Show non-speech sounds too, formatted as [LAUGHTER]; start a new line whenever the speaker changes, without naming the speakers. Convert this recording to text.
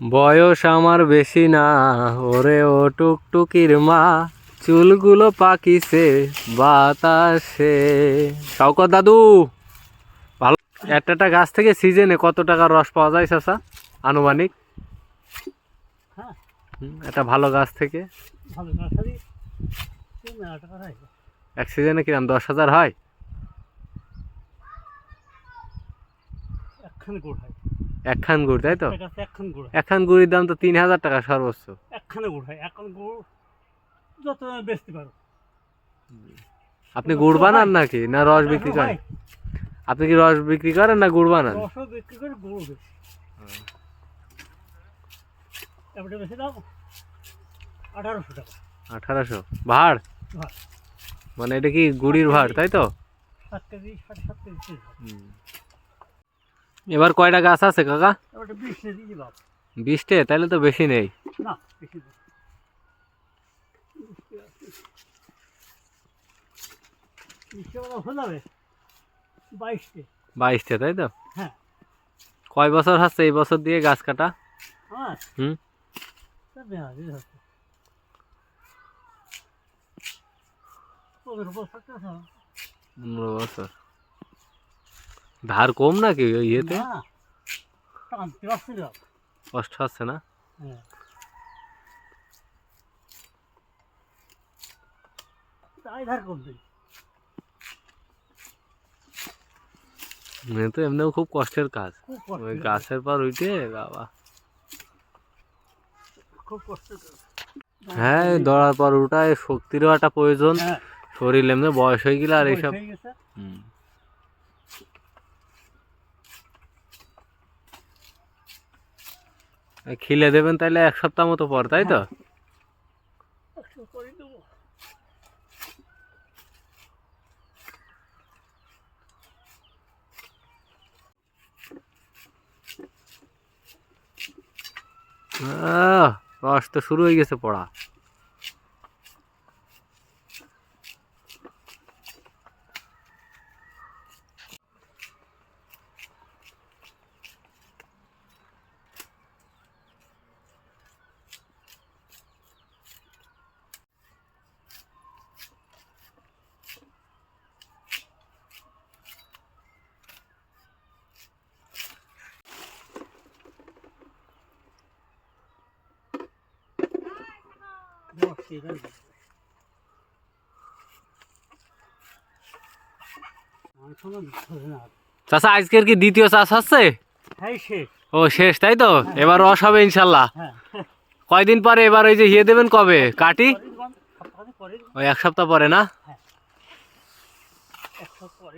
বয়স আমার বেশি না। ওরে ও টুকটুকির মা চুলগুলো পাকিছে বাতাসে। শওকত দাদু ভালো। একটা গাছ থেকে সিজনে কত টাকার রস পাওয়া যায় চাচা? আনুমানিক?
হ্যাঁ
একটা ভালো গাছ থেকে। এক সিজনে কিরাম দশ হাজার হয়?
একখানে গুড় হয়।
একখান গুড় তাই তো?
একখান গুড়।
একখান গুড়ির দাম তো তিন হাজার টাকা সর্বোচ্চ।
একখানে গুড় হয় একখান গুড় যত বেচতে পারো।
আপনি গুড় বানান নাকি? না রস বিক্রি করেন? আপনি কি রস বিক্রি করেন না গুড় বানান?
রসও বিক্রি করে গুড় বেশি দাম আঠারোশো টাকা।
আঠারোশো? ভাড়। মানে এটা কি গুড়ির ভাড় তাই তো?
সাত কেজি সাড়ে সাত কেজি। হয়।
এবার কয়টা গাছ আছে কাকা?
এবারে বিশ কেজি দিলাম।
বিশটে? তাহলে তো বেশি নেই।
না বেশি না বিশটা হয়ে যাবে। বাইশটে।
বাইশটে তাই তো?
হ্যাঁ।
কয় বছর হচ্ছে এই বছর দিয়ে গাছ কাটা?
আমার?
হুম?
তা বেয়া দিতে হচ্ছে। পনেরো বছর।
ধার কম নাকি ওই ইয়েতে কষ্ট হচ্ছে না?
হ্যাঁ। ধার করবে
এ তো এমনিও খুব কষ্টের কাজ। ওই গাছের পর উঠে বাবা।
খুব কষ্ট
হ্যাঁ দৌড়ার পর উঠায় শক্তিরও একটা প্রয়োজন।
হ্যাঁ।
শরীর এমনি বয়স হয়ে গেলে আর এইসব
হয়ে।
হুম। খিলে দেবেন তাহলে এক সপ্তাহ মতো পর, তাই তো? রস তো শুরু হয়ে গেছে পড়া। [LAUGHS] চাষা আজকের কি দ্বিতীয় চাষ হচ্ছে?
হ্যাঁ
ও শেষ তাই তো? এবার রস হবে ইনশাল্লাহ।
হ্যাঁ।
কয়দিন পরে এবার ওই যে ইয়ে দেবেন কবে? কাটি? ওই এক সপ্তাহ পরে না?
এক সপ্তাহ